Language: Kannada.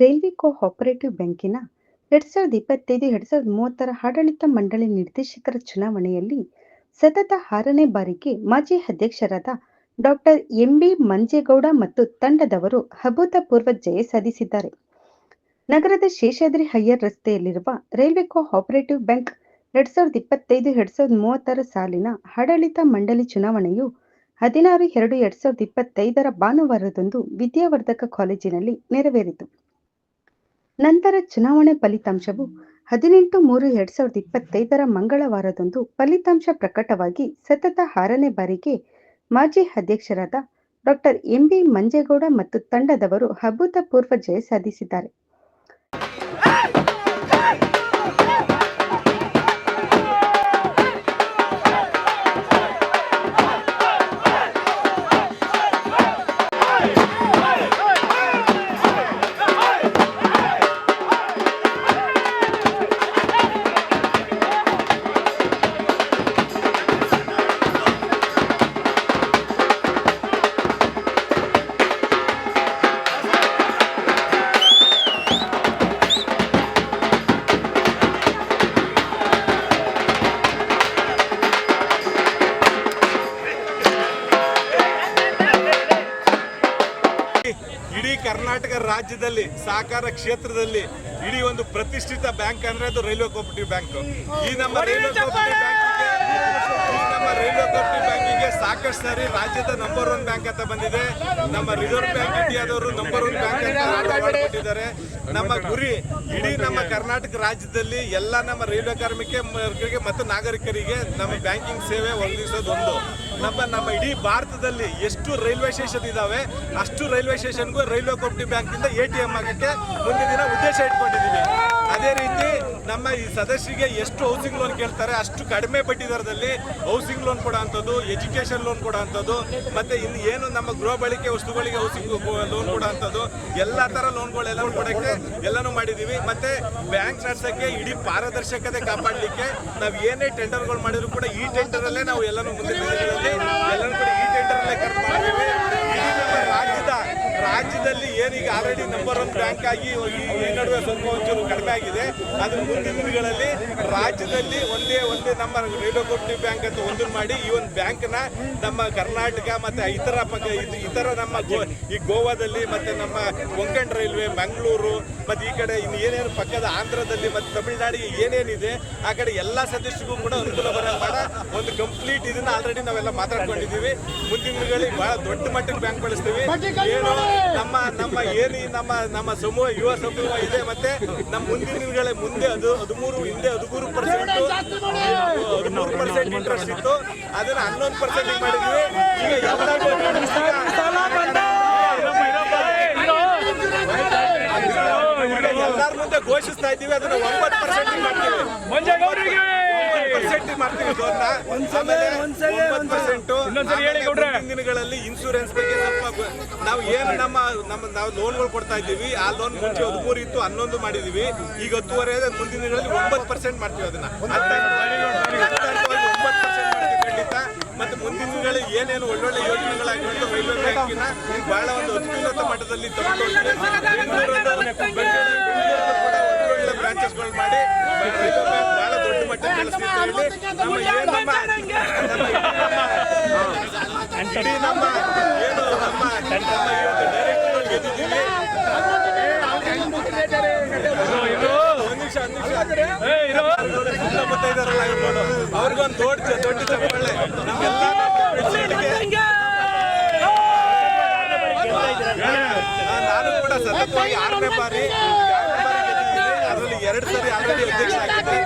ರೈಲ್ವೆ ಕೋಆಪರೇಟಿವ್ ಬ್ಯಾಂಕಿನ ಎರಡ್ ಸಾವಿರದ ಇಪ್ಪತ್ತೈದು, ಎರಡ್ ಸಾವಿರದ ಮೂವತ್ತರ ಆಡಳಿತ ಮಂಡಳಿ ನಿರ್ದೇಶಕರ ಚುನಾವಣೆಯಲ್ಲಿ ಸತತ ಆರನೇ ಬಾರಿಗೆ ಮಾಜಿ ಅಧ್ಯಕ್ಷರಾದ ಡಾಕ್ಟರ್ ಎಂಬಿ ಮಂಜೇಗೌಡ ಮತ್ತು ತಂಡದವರು ಅಭೂತಪೂರ್ವ ಜಯ ಸಾಧಿಸಿದ್ದಾರೆ. ನಗರದ ಶೇಷಾದ್ರಿ ಹಯ್ಯರ್ ರಸ್ತೆಯಲ್ಲಿರುವ ರೈಲ್ವೆ ಕೋಆಪರೇಟಿವ್ ಬ್ಯಾಂಕ್ ಎರಡ್ ಸಾವಿರದ ಇಪ್ಪತ್ತೈದು, ಎರಡ್ ಸಾವಿರದ ಮೂವತ್ತರ ಸಾಲಿನ ಆಡಳಿತ ಮಂಡಳಿ ಚುನಾವಣೆಯು ಹದಿನಾರು, ಎರಡು, ಎರಡ್ ಸಾವಿರದ ಇಪ್ಪತ್ತೈದರ ಭಾನುವಾರದಂದು ವಿದ್ಯಾವರ್ಧಕ ಕಾಲೇಜಿನಲ್ಲಿ ನೆರವೇರಿತು. ನಂತರ ಚುನಾವಣೆ ಫಲಿತಾಂಶವು ಹದಿನೆಂಟು ಮೂರು ಎರಡ್ ಸಾವಿರದ ಇಪ್ಪತ್ತೈದರ ಮಂಗಳವಾರದಂದು ಫಲಿತಾಂಶ ಪ್ರಕಟವಾಗಿ ಸತತ ಆರನೇ ಬಾರಿಗೆ ಮಾಜಿ ಅಧ್ಯಕ್ಷರಾದ ಡಾಕ್ಟರ್ ಎಂಬಿ ಮಂಜೇಗೌಡ ಮತ್ತು ತಂಡದವರು ಅಭೂತಪೂರ್ವ ಜಯ ಸಾಧಿಸಿದ್ದಾರೆ. ಇಡೀ ಕರ್ನಾಟಕ ರಾಜ್ಯದಲ್ಲಿ ಸಹಕಾರ ಕ್ಷೇತ್ರದಲ್ಲಿ ಇಡೀ ಒಂದು ಪ್ರತಿಷ್ಠಿತ ಬ್ಯಾಂಕ್ ಅಂದ್ರೆ ಅದು ರೈಲ್ವೆ ಕೋಪರೇಟಿವ್ ಬ್ಯಾಂಕ್. ಈ ನಮ್ಮ ರೈಲ್ವೆ ಕೋಪರೇಟಿವ್ ಬ್ಯಾಂಕಿಗೆ ಈ ನಮ್ಮ ರೈಲ್ವೆ ಕೋಪರೇಟಿವ್ ಬ್ಯಾಂಕಿಗೆ ಸಾಕಷ್ಟು ಸಾರಿ ರಾಜ್ಯದ ನಂಬರ್ ಒನ್ ಬ್ಯಾಂಕ್ ಅಂತ ಬಂದಿದೆ. ನಮ್ಮ ರಿಸರ್ವ್ ಬ್ಯಾಂಕ್ ಇಂಡಿಯಾದವರು ನಂಬರ್ ಒನ್ ಬ್ಯಾಂಕ್ ಅಂತ ಕೊಟ್ಟಿದ್ದಾರೆ ನಮ್ಮ ಗುರಿ ಇಡೀ ನಮ್ಮ ಕರ್ನಾಟಕ ರಾಜ್ಯದಲ್ಲಿ ಎಲ್ಲ ನಮ್ಮ ರೈಲ್ವೆ ಕಾರ್ಮಿಕರಿಗೆ ಮತ್ತು ನಾಗರಿಕರಿಗೆ ನಮ್ಮ ಬ್ಯಾಂಕಿಂಗ್ ಸೇವೆ ಒದಗಿಸೋದು ಒಂದು ನಮ್ಮ ನಮ್ಮ ಇಡೀ ಭಾರತದಲ್ಲಿ ಎಷ್ಟು ರೈಲ್ವೆ ಸ್ಟೇಷನ್ ಇದಾವೆ, ಅಷ್ಟು ರೈಲ್ವೆ ಸ್ಟೇಷನ್ಗೂ ರೈಲ್ವೆ ಕೋಪರೇಟಿವ್ ಬ್ಯಾಂಕಿಂದ ಎ ಟಿ ಎಂ ಆಗಕ್ಕೆ ಮುಂದಿನ ದಿನ ಉದ್ದೇಶ ಇಟ್ಕೊಂಡಿದ್ದೀವಿ ಅದೇ ರೀತಿ ನಮ್ಮ ಈ ಸದಸ್ಯರಿಗೆ ಎಷ್ಟು ಹೌಸಿಂಗ್ ಲೋನ್ ಕೇಳ್ತಾರೆ, ಅಷ್ಟು ಕಡಿಮೆ ಬಡ್ಡಿ ದರದಲ್ಲಿ ಹೌಸಿಂಗ್ ಲೋನ್ ಕೊಡೋ ಅಂಥದ್ದು ಎಜುಕೇಷನ್ ಲೋನ್ ಕೊಡೋಂಥದ್ದು, ಮತ್ತೆ ಇನ್ನು ಏನು ನಮ್ಮ ಗೃಹ ಬಳಕೆ ವಸ್ತುಗಳಿಗೆ ಹೌಸಿಂಗ್ ಲೋನ್ ಕೊಡೋ ಅಂಥದ್ದು ಎಲ್ಲ ಥರ ಲೋನ್ಗಳೆಲ್ಲ ಕೊಡೋಕ್ಕೆ ಎಲ್ಲನೂ ಮಾಡಿದ್ದೀವಿ. ಮತ್ತೆ ಬ್ಯಾಂಕ್ ನಡೆಸೋಕ್ಕೆ ಇಡೀ ಪಾರದರ್ಶಕತೆ ಕಾಪಾಡಲಿಕ್ಕೆ ನಾವು ಏನೇ ಟೆಂಡರ್ಗಳು ಮಾಡಿದ್ರು ಕೂಡ ಈ ಟೆಂಡರಲ್ಲೇ ನಾವು ಎಲ್ಲನೂ ಮುಂದೆ ಎಲ್ಲರೂ ಕೂಡ ಈ ಟೆಂಡರಲ್ಲೇ ಕರೆದು ಇಡೀ ರಾಜ್ಯದ ರಾಜ್ಯದಲ್ಲಿ ಏನೀಗ ಆಲ್ರೆಡಿ ನಂಬರ್ ಒನ್ ಬ್ಯಾಂಕ್ ಆಗಿ ಈ ನಡುವೆ ಸ್ವಲ್ಪ ಒಂಚೂರು ಕಡಿಮೆ ಆಗಿದೆ. ಆದ್ರೆ ಮುಂದಿನ ದಿನಗಳಲ್ಲಿ ರಾಜ್ಯದಲ್ಲಿ ಒಂದೇ ಒಂದೇ ನಮ್ಮ ರೈಲ್ವೆ ಕೋಪರೇಟಿವ್ ಬ್ಯಾಂಕ್ ಅಂತ ಒಂದು ಮಾಡಿ ಈ ಒಂದು ಬ್ಯಾಂಕ್ನ ನಮ್ಮ ಕರ್ನಾಟಕ ಮತ್ತೆ ಇತರ ಇತರ ನಮ್ಮ ಈ ಗೋವಾದಲ್ಲಿ ಮತ್ತೆ ನಮ್ಮ ಕೊಂಕಣ್ ರೈಲ್ವೆ, ಮಂಗಳೂರು, ಮತ್ತೆ ಈ ಕಡೆ ಇನ್ನು ಏನೇನು ಪಕ್ಕದ ಆಂಧ್ರದಲ್ಲಿ ಮತ್ತೆ ತಮಿಳುನಾಡಿಗೆ ಏನೇನಿದೆ, ಆ ಕಡೆ ಎಲ್ಲ ಸದಸ್ಯರಿಗೂ ಕೂಡ ಅನುಕೂಲ ಬರೋ ಒಂದು ಕಂಪ್ಲೀಟ್ ಇದನ್ನ ಆಲ್ರೆಡಿ ನಾವೆಲ್ಲ ಮಾತಾಡ್ಕೊಂಡಿದ್ದೀವಿ. ಮುಂದಿನ ದಿನಗಳಲ್ಲಿ ಬಹಳ ದೊಡ್ಡ ಮಟ್ಟಕ್ಕೆ ಬ್ಯಾಂಕ್ ಬಳಸ್ತೀವಿ. ಏನು ನಮ್ಮ ನಮ್ಮ ಏನು ನಮ್ಮ ನಮ್ಮ ಸಮೂಹ ಯುವ ಸಮೂಹ ಇದೆ ಮತ್ತೆ ನಮ್ಮ ಮುಂದಿನ ದಿನಗಳ ಮುಂದೆ ಅದು ಹದಿಮೂರು ಹಿಂದೆ ಹದಿಮೂರು ಪರ್ಸೆಂಟ್ ಹದಿಮೂರು ಪರ್ಸೆಂಟ್ ಇಂಟ್ರೆಸ್ಟ್ ಇತ್ತು. ಅದನ್ನ ಹನ್ನೊಂದು ಪರ್ಸೆಂಟ್ ಮಾಡಿದ್ವಿ. ಈಗ ಎಲ್ಲರ ಮುಂದೆ ಘೋಷಿಸ್ತಾ ಇದ್ದೀವಿ. ಅದನ್ನ ಒಂಬತ್ತು ಪರ್ಸೆಂಟ್ ಮಾಡ್ತೀವಿ. ಪರ್ಸೆಂಟ್ ಮಾಡ್ತೀವಿ ದಿನಗಳಲ್ಲಿ ಇನ್ಶೂರೆನ್ಸ್ ಬಗ್ಗೆ ಸ್ವಲ್ಪ ನಾವು ಏನು ನಮ್ಮ ನಮ್ಮ ನಾವು ಲೋನ್ಗಳು ಕೊಡ್ತಾ ಇದ್ದೀವಿ ಆ ಲೋನ್ ಮುಂಚೆ ಹದಿಮೂರು ಇತ್ತು ಹನ್ನೊಂದು ಮಾಡಿದೀವಿ. ಈಗ ಹತ್ತುವರೆ. ಮುಂದಿನ ದಿನಗಳಲ್ಲಿ ಒಂಬತ್ತು ಪರ್ಸೆಂಟ್ ಮಾಡ್ತೀವಿ ಅದನ್ನ. ಒಂಬತ್ತು ಪರ್ಸೆಂಟ್ ಮಾಡ್ತೀವಿ ಖಂಡಿತ. ಮತ್ತೆ ಮುಂದಿನ ದಿನಗಳಲ್ಲಿ ಏನೇನು ಒಳ್ಳೊಳ್ಳೆ ಯೋಜನೆಗಳಾಗಿಕೊಂಡು ರೈಲ್ವೆ ಬ್ಯಾಂಕಿನ ಬಹಳ ಒಂದು ಅತ್ಯುನ್ನತ ಮಟ್ಟದಲ್ಲಿ ತಗೊಂಡೋಗಿ ಬೆಂಗಳೂರನ್ನು ಬೆಂಗಳೂರು ಕೂಡ ಒಳ್ಳೊಳ್ಳೆ ಬ್ರಾಂಚಸ್ಗಳು ಮಾಡಿ ನಮ್ಮ ಏನು ನಮ್ಮ ಗೆದ್ದಿದ್ದೀವಿ ಅವ್ರಿಗೊಂದು ದೊಡ್ಡ ದೊಡ್ಡ ಚಪ್ಪಾಳೆ ನಾನು ಕೂಡ ಸತತವಾಗಿ ಆರನೇ ಬಾರಿ ಅದರಲ್ಲಿ ಎರಡು ಸರಿ ಆಲ್ರೆಡಿ ಅಧ್ಯಕ್ಷ ಆಗಿದ್ದೆ